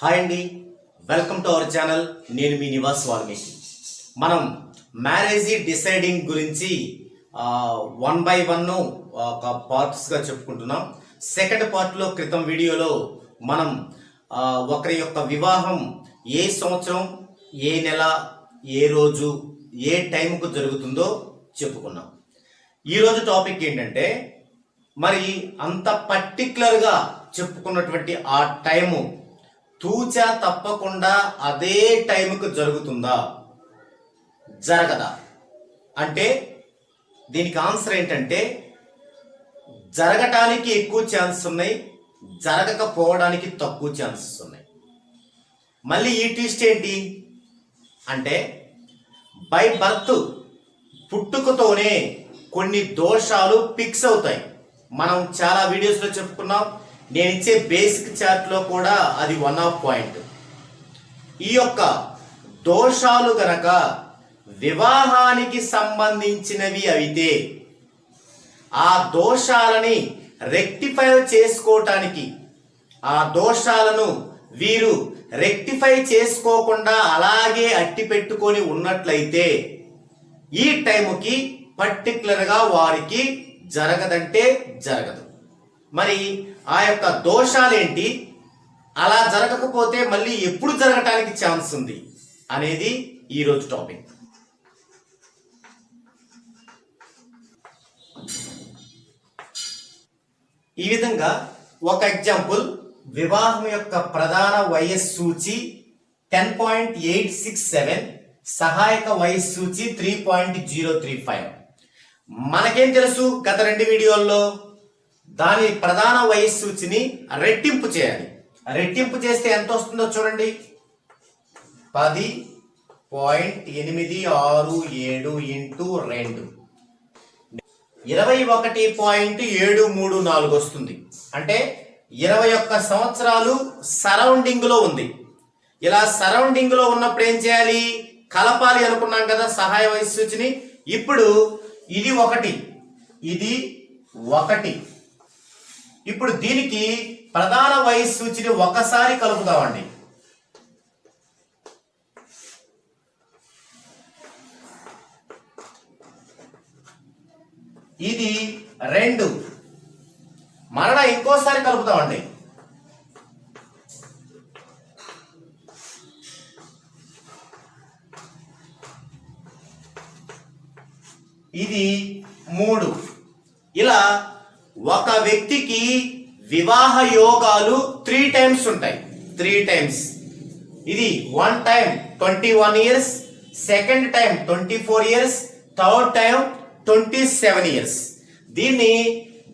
Hi అండి. Welcome to our channel. నేను మీ నివాస్ వాల్మీకి. మనం మ్యారేజీ డిసైడింగ్ గురించి వన్ బై వన్ ఒక పార్ట్స్గా చెప్పుకుంటున్నాం. సెకండ్ పార్ట్లో క్రితం వీడియోలో మనం ఒకరి యొక్క వివాహం ఏ సంవత్సరం ఏ నెల ఏ రోజు ఏ టైంకు జరుగుతుందో చెప్పుకున్నాం. ఈరోజు టాపిక్ ఏంటంటే మరి అంత పర్టిక్యులర్గా చెప్పుకున్నటువంటి ఆ టైము తూచా తప్పకుండా అదే టైంకు జరుగుతుందా? జరగదా? అంటే దీనికి ఆన్సర్ ఏంటంటే జరగటానికి ఎక్కువ ఛాన్సెస్ ఉన్నాయి జరగకపోవడానికి తక్కువ ఛాన్సెస్ ఉన్నాయి. మళ్ళీ ఈ ట్విస్ట్ ఏంటి? అంటే బై బర్త్ పుట్టుకతోనే కొన్ని దోషాలు ఫిక్స్ అవుతాయి. మనం చాలా వీడియోస్లో చెప్పుకున్నాం నేను ఇచ్చే బేసిక్ చార్ట్లో కూడా అది వన్ ఆఫ్ పాయింట్. ఈ యొక్క దోషాలు గనక వివాహానికి సంబంధించినవి అయితే ఆ దోషాలని రెక్టిఫై చేసుకోవటానికి ఆ దోషాలను వీరు రెక్టిఫై చేసుకోకుండా అలాగే అట్టి పెట్టుకొని ఉన్నట్లయితే ఈ టైంకి పర్టికులర్గా వారికి జరగదంటే జరగదు. మరి ఆ యొక్క దోషాలేంటి? అలా జరగకపోతే మళ్ళీ ఎప్పుడు జరగటానికి ఛాన్స్ ఉంది అనేది ఈరోజు టాపిక్. ఈ విధంగా ఒక ఎగ్జాంపుల్ వివాహం యొక్క ప్రధాన వయస్సు సూచి ten point eight six seven సహాయక వయస్సు సూచి three point zero three five మనకేం తెలుసు గత రెండు వీడియోల్లో? దాని ప్రధాన వయస్సు సూచిని రెట్టింపు చేయాలి. రెట్టింపు చేస్తే ఎంత వస్తుందో చూడండి. పది పాయింట్ ఎనిమిది ఆరు ఏడు ఇంటూ రెండు. ఇరవై ఒకటి పాయింట్ ఏడు మూడు నాలుగు వస్తుంది. అంటే ఇరవై ఒక్క సంవత్సరాలు సరౌండింగ్లో ఉంది. ఇలా సరౌండింగ్లో ఉన్నప్పుడు ఏం చేయాలి? కలపాలి అనుకున్నాం కదా సహాయ వయస్సు సూచిని. ఇప్పుడు ఇది ఒకటి. ఇది ఒకటి. ఇప్పుడు దీనికి ప్రధాన వయసు సూచిని ఒకసారి కలుపుదామండి. ఇది రెండు. మరణ ఇంకోసారి కలుపుతామండి ఇది మూడు ఇలా ఒక వ్యక్తికి వివాహ యోగాలు త్రీ టైమ్స్ ఉంటాయి. త్రీ టైమ్స్ ఇది one time twenty one years second time twenty four years third time twenty seven years దీన్ని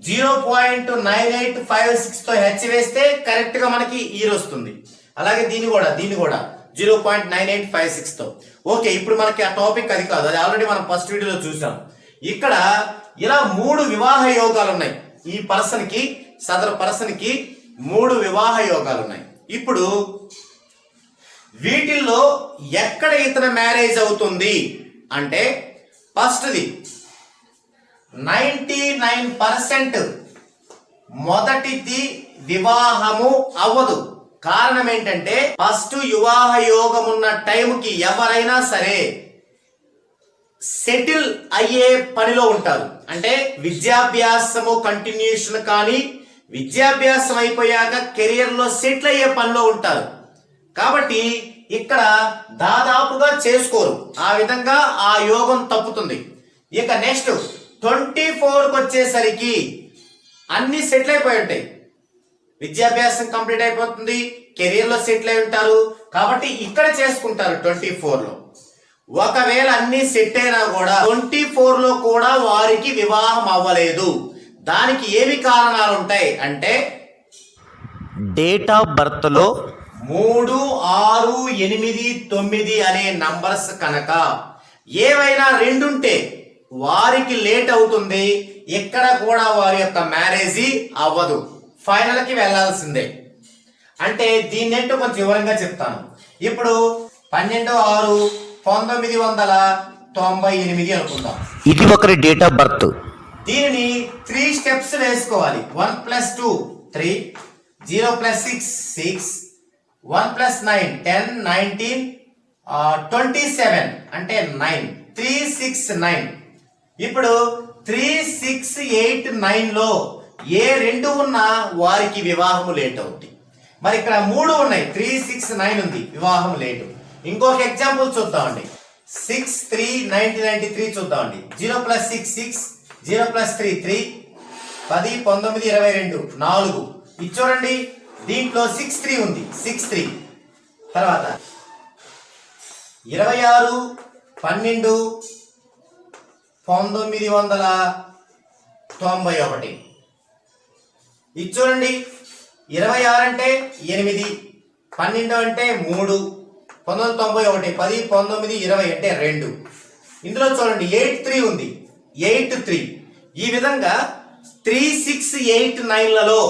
zero point nine eight five సిక్స్తో హెచ్ వేస్తే కరెక్ట్గా మనకి ఇయర్ వస్తుంది. అలాగే దీన్ని కూడా దీన్ని కూడా zero point nine eight five సిక్స్తో. Okay ఇప్పుడు మనకి ఆ టాపిక్ అది కాదు. అది ఆల్రెడీ మనం ఫస్ట్ వీడియోలో చూసాం. ఇక్కడ ఇలా మూడు వివాహ యోగాలు ఉన్నాయి. ఈ పర్సన్కి సదరు పర్సన్కి మూడు వివాహ యోగాలు ఉన్నాయి ఇప్పుడు వీటిల్లో ఎక్కడ ఇతర మ్యారేజ్ అవుతుంది అంటే ఫస్ట్ది నైంటీ నైన్ పర్సెంట్ మొదటిది వివాహము అవ్వదు. కారణం ఏంటంటే ఫస్ట్ వివాహ యోగం ఉన్న టైంకి ఎవరైనా సరే సెటిల్ అయ్యే పనిలో ఉంటారు. అంటే విద్యాభ్యాసము కంటిన్యూషన్ కానీ విద్యాభ్యాసం అయిపోయాక కెరియర్లో సెటిల్ అయ్యే పనిలో ఉంటారు. కాబట్టి ఇక్కడ దాదాపుగా చేసుకోరు. ఆ విధంగా ఆ యోగం తప్పుతుంది. ఇక నెక్స్ట్ ట్వంటీ ఫోర్కి వచ్చేసరికి అన్ని సెటిల్ అయిపోయి ఉంటాయి. విద్యాభ్యాసం కంప్లీట్ అయిపోతుంది కెరీర్లో సెటిల్ అయి ఉంటారు. కాబట్టి ఇక్కడ చేసుకుంటారు ట్వంటీ ఫోర్లో ఒకవేళ అన్ని సెట్ అయినా కూడా ట్వంటీ ఫోర్లో కూడా వారికి వివాహం అవ్వలేదు. దానికి ఏమి కారణాలు ఉంటాయి అంటే డేట్ ఆఫ్ బర్త్లో మూడు ఆరు ఎనిమిది తొమ్మిది అనే నంబర్స్ కనుక ఏవైనా రెండుంటే వారికి లేట్ అవుతుంది. ఎక్కడ కూడా వారి యొక్క మ్యారేజీ అవ్వదు. ఫైనల్కి వెళ్ళాల్సిందే అంటే దీన్నేంటో కొంచెం వివరంగా చెప్తాను. ఇప్పుడు పన్నెండు ఆరు పంతొమ్మిది వందల తొంభై ఎనిమిది అనుకుందాం. ఇది ఒకరి డేట్ ఆఫ్ బర్త్. దీనిని త్రీ స్టెప్స్ వేసుకోవాలి. One plus two three zero plus six six one plus nine ten nineteen twenty seven అంటే నైన్ త్రీ సిక్స్ నైన్ ఇప్పుడు త్రీ సిక్స్ ఎయిట్ నైన్లో ఏ రెండు ఉన్నా వారికి వివాహము లేట్ అవుతుంది మరి ఇక్కడ మూడు ఉన్నాయి. త్రీ సిక్స్ నైన్ ఉంది. వివాహం లేటు ఇంకొక ఎగ్జాంపుల్ చూద్దామండి. Six three ninety ninety three చూద్దామండి. Zero plus six six zero plus three three పది పంతొమ్మిది ఇరవై రెండు నాలుగు. ఇది చూడండి దీంట్లో సిక్స్ త్రీ ఉంది. సిక్స్ త్రీ తర్వాత ఇరవై ఆరు పన్నెండు పంతొమ్మిది వందల తొంభై ఒకటి. ఇది చూడండి ఇరవై ఆరు అంటే ఎనిమిది పన్నెండు అంటే మూడు పంతొమ్మిది వందల తొంభై ఒకటి పది పంతొమ్మిది ఇరవై అంటే రెండు. ఇందులో చూడండి ఎయిట్ త్రీ ఉంది. Eight three. ఈ విధంగా త్రీ సిక్స్ ఎయిట్ నైన్లలో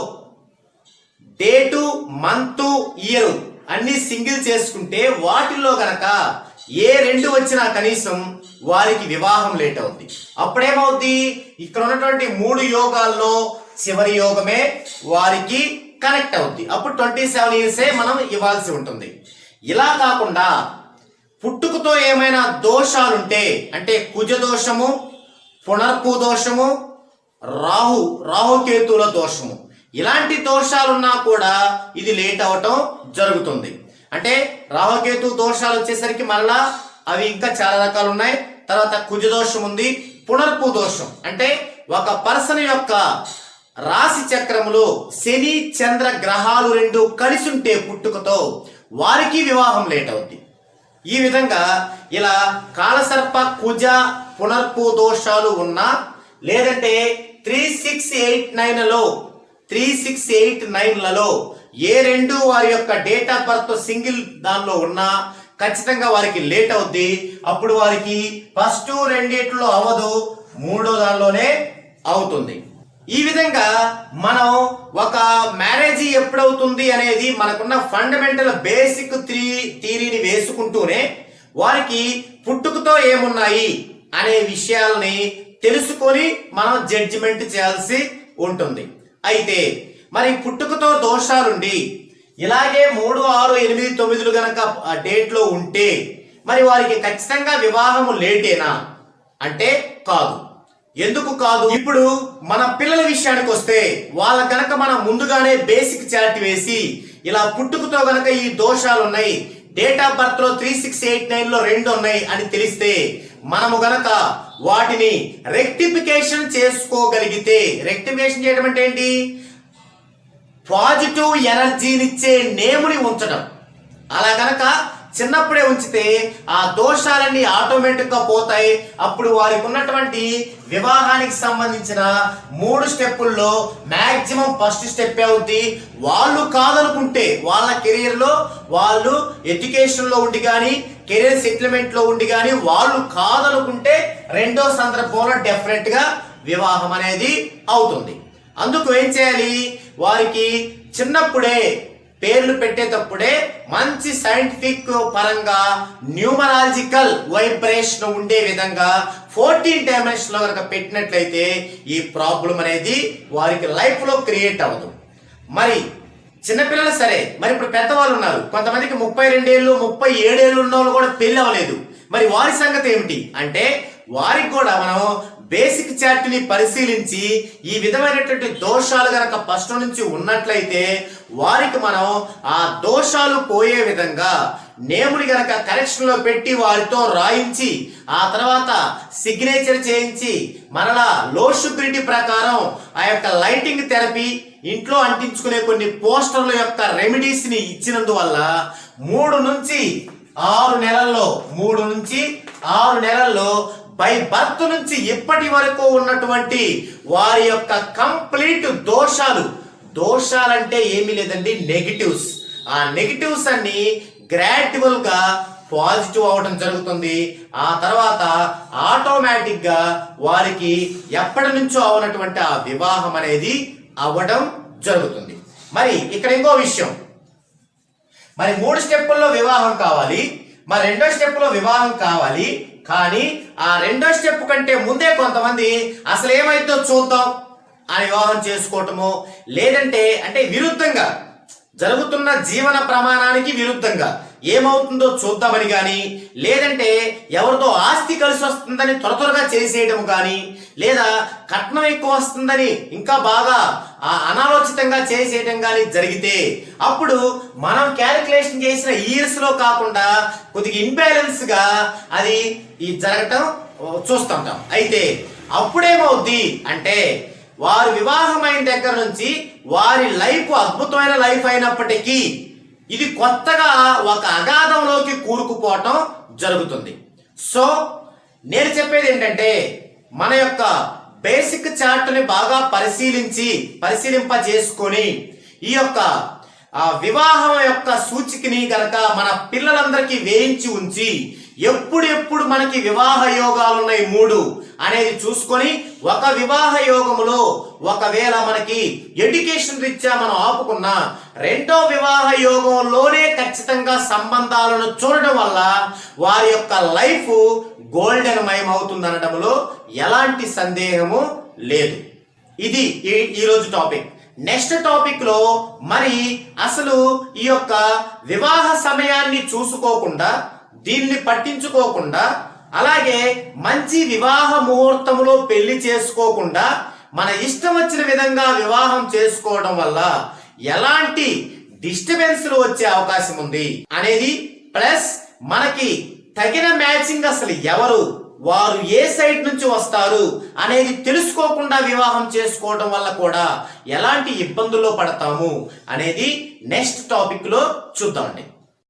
డేటు మంత్ ఇయర్ అన్ని సింగిల్ చేసుకుంటే వాటిల్లో గనక ఏ రెండు వచ్చినా కనీసం వారికి వివాహం లేట్ అవుద్ది. అప్పుడేమవుద్ది? ఇక్కడ ఉన్నటువంటి మూడు యోగాల్లో చివరి యోగమే వారికి కనెక్ట్ అవుద్ది. అప్పుడు ట్వంటీ సెవెన్ ఇయర్సే మనం ఇవ్వాల్సి ఉంటుంది. ఇలా కాకుండా పుట్టుకతో ఏమైనా దోషాలుంటే అంటే కుజ దోషము పునర్పు దోషము రాహు రాహుకేతుల దోషము. ఇలాంటి దోషాలున్నా కూడా ఇది లేట్ అవటం జరుగుతుంది. అంటే రాహుకేతు దోషాలు వచ్చేసరికి మళ్ళా అవి ఇంకా చాలా రకాలు ఉన్నాయి. తర్వాత కుజ దోషం ఉంది పునర్పు దోషం. అంటే ఒక పర్సన్ యొక్క రాశి చక్రములో శని చంద్ర గ్రహాలు రెండు కలిసి ఉంటే పుట్టుకతో వారికి వివాహం లేట్ అవుద్ది. ఈ విధంగా ఇలా కాలసర్ప కుజ పునర్పు దోషాలు ఉన్నా లేదంటే త్రీ సిక్స్ ఎయిట్ నైన్లలో త్రీ సిక్స్ ఎయిట్ నైన్లలో ఏ రెండు వారి యొక్క డేట్ ఆఫ్ బర్త్ సింగిల్ దానిలో ఉన్నా ఖచ్చితంగా వారికి లేట్ అవుద్ది. అప్పుడు వారికి ఫస్ట్ రెండిట్లో అవ్వదు మూడో దానిలోనే అవుతుంది. ఈ విధంగా మనం ఒక మ్యారేజ్ ఎప్పుడవుతుంది అనేది మనకున్న ఫండమెంటల్ బేసిక్ త్రీ థీరీని వేసుకుంటూనే వారికి పుట్టుకతో ఏమున్నాయి? అనే విషయాలని తెలుసుకొని మనం జడ్జిమెంట్ చేయాల్సి ఉంటుంది. అయితే మరి పుట్టుకతో దోషాలుండి ఇలాగే మూడు ఆరు ఎనిమిది తొమ్మిదిలు గనక డేట్లో ఉంటే మరి వారికి ఖచ్చితంగా వివాహము లేటేనా? అంటే కాదు. ఎందుకు కాదు? ఇప్పుడు మన పిల్లల విషయానికి వస్తే వాళ్ళ కనుక మనం ముందుగానే బేసిక్ చాట్ వేసి ఇలా పుట్టుకతో గనక ఈ దోషాలు ఉన్నాయి డేట్ ఆఫ్ బర్త్లో త్రీ సిక్స్ ఎయిట్ నైన్లో రెండు ఉన్నాయి అని తెలిస్తే మనము గనక వాటిని రెక్టిఫికేషన్ చేసుకోగలిగితే రెక్టిఫికేషన్ చేయడం అంటే ఏంటి? పాజిటివ్ ఎనర్జీనిచ్చే నేముని ఉంచడం. అలా గనక చిన్నప్పుడే ఉంచితే ఆ దోషాలన్నీ ఆటోమేటిక్గా పోతాయి. అప్పుడు వారికి ఉన్నటువంటి వివాహానికి సంబంధించిన మూడు స్టెప్పుల్లో మ్యాక్సిమం ఫస్ట్ స్టెప్ అవుద్ది. వాళ్ళు కాదనుకుంటే వాళ్ళ కెరీర్లో వాళ్ళు ఎడ్యుకేషన్లో ఉండి కానీ కెరీర్ సెటిల్మెంట్లో ఉండి కానీ వాళ్ళు కాదనుకుంటే రెండో సందర్భంలో డెఫినెట్గా వివాహం అనేది అవుతుంది. అందుకు ఏం చేయాలి? వారికి చిన్నప్పుడే పేర్లు పెట్టేటప్పుడే మంచి సైంటిఫిక్ పరంగా న్యూమరాలజికల్ వైబ్రేషన్ ఉండే విధంగా ఫోర్టీన్ డైమెన్షన్లో కనుక పెట్టినట్లయితే ఈ ప్రాబ్లం అనేది వారికి లైఫ్లో క్రియేట్ అవ్వదు. మరి చిన్నపిల్లలు సరే మరి ఇప్పుడు పెద్దవాళ్ళు ఉన్నారు. కొంతమందికి ముప్పై రెండేళ్ళు ముప్పై ఏడేళ్ళు ఉన్న వాళ్ళు కూడా పెళ్ళి అవ్వలేదు. మరి వారి సంగతి ఏమిటి? అంటే వారికి కూడా మనం బేసిక్ చార్ట్ని పరిశీలించి ఈ విధమైనటువంటి దోషాలు గనక ఫస్ట్ నుంచి ఉన్నట్లయితే వారికి మనం ఆ దోషాలు పోయే విధంగా నేముని గనక కరెక్షన్లో పెట్టి వారితో రాయించి ఆ తర్వాత సిగ్నేచర్ చేయించి మరలా లో షుగ్రిటీ ప్రకారం ఆ యొక్క లైటింగ్ థెరపీ ఇంట్లో అంటించుకునే కొన్ని పోస్టర్ల యొక్క రెమెడీస్ని ఇచ్చినందువల్ల మూడు నుంచి ఆరు నెలల్లో మూడు నుంచి ఆరు నెలల్లో బై బర్త్ నుంచి ఇప్పటి వరకు ఉన్నటువంటి వారి యొక్క కంప్లీట్ దోషాలు. దోషాలంటే ఏమీ లేదండి నెగిటివ్స్. ఆ నెగిటివ్స్ అన్ని గ్రాడ్యువల్గా పాజిటివ్ అవడం జరుగుతుంది. ఆ తర్వాత ఆటోమేటిక్గా వారికి ఎప్పటి నుంచో అవనటువంటి ఆ వివాహం అనేది అవ్వడం జరుగుతుంది. మరి ఇక్కడ ఇంకో విషయం. మరి మూడు స్టెప్పుల్లో వివాహం కావాలి. మరి రెండో స్టెప్లో వివాహం కావాలి. కానీ ఆ రెండో స్టెప్ కంటే ముందే కొంతమంది అసలు ఏమైందో చూద్దాం అని వివాహం చేసుకోవటము లేదంటే అంటే విరుద్ధంగా జరుగుతున్న జీవన ప్రమాణానికి విరుద్ధంగా. ఏమవుతుందో చూద్దామని కానీ లేదంటే ఎవరితో ఆస్తి కలిసి వస్తుందని త్వర త్వరగా చేసేయడం కానీ లేదా కట్నం ఎక్కువ వస్తుందని ఇంకా బాగా ఆ అనాలోచితంగా చేసేయడం కానీ జరిగితే అప్పుడు మనం క్యాలిక్యులేషన్ చేసిన ఇయర్స్లో కాకుండా కొద్దిగా ఇంబ్యాలెన్స్గా అది ఈ జరగటం చూస్తుంటాం. అయితే అప్పుడేమవుద్ది అంటే వారు వివాహమైన దగ్గర నుంచి వారి లైఫ్ అద్భుతమైన లైఫ్ అయినప్పటికీ ఇది కొత్తగా ఒక అగాధంలోకి కూరుకుపోవటం జరుగుతుంది. సో నేను చెప్పేది ఏంటంటే మన యొక్క బేసిక్ చార్ట్ని బాగా పరిశీలించి పరిశీలింప చేసుకొని ఈ యొక్క వివాహం యొక్క సూచికని గనక మన పిల్లలందరికీ వేయించి ఉంచి ఎప్పుడెప్పుడు మనకి వివాహ యోగాలు ఉన్నాయి మూడు అనేది చూసుకొని ఒక వివాహ యోగములో ఒకవేళ మనకి ఎడ్యుకేషన్ రీత్యా మనం ఆపుకున్న రెండో వివాహ యోగంలోనే ఖచ్చితంగా సంబంధాలను చూడడం వల్ల వారి యొక్క లైఫ్ గోల్డెన్ మయం అవుతుంది అనడంలో ఎలాంటి సందేహము లేదు. ఇది ఈ- ఈరోజు టాపిక్. నెక్స్ట్ టాపిక్లో మరి అసలు ఈ యొక్క వివాహ సమయాన్ని చూసుకోకుండా దీన్ని పట్టించుకోకుండా అలాగే మంచి వివాహ ముహూర్తంలో పెళ్ళి చేసుకోకుండా మన ఇష్టం వచ్చిన విధంగా వివాహం చేసుకోవడం వల్ల ఎలాంటి డిస్టర్బెన్స్లు వచ్చే అవకాశం ఉంది అనేది ప్లస్ మనకి తగిన మ్యాచింగ్ అసలు ఎవరు వారు ఏ సైడ్ నుంచి వస్తారు అనేది తెలుసుకోకుండా వివాహం చేసుకోవడం వల్ల కూడా ఎలాంటి ఇబ్బందుల్లో పడతాము అనేది నెక్స్ట్ టాపిక్లో చూద్దామండి.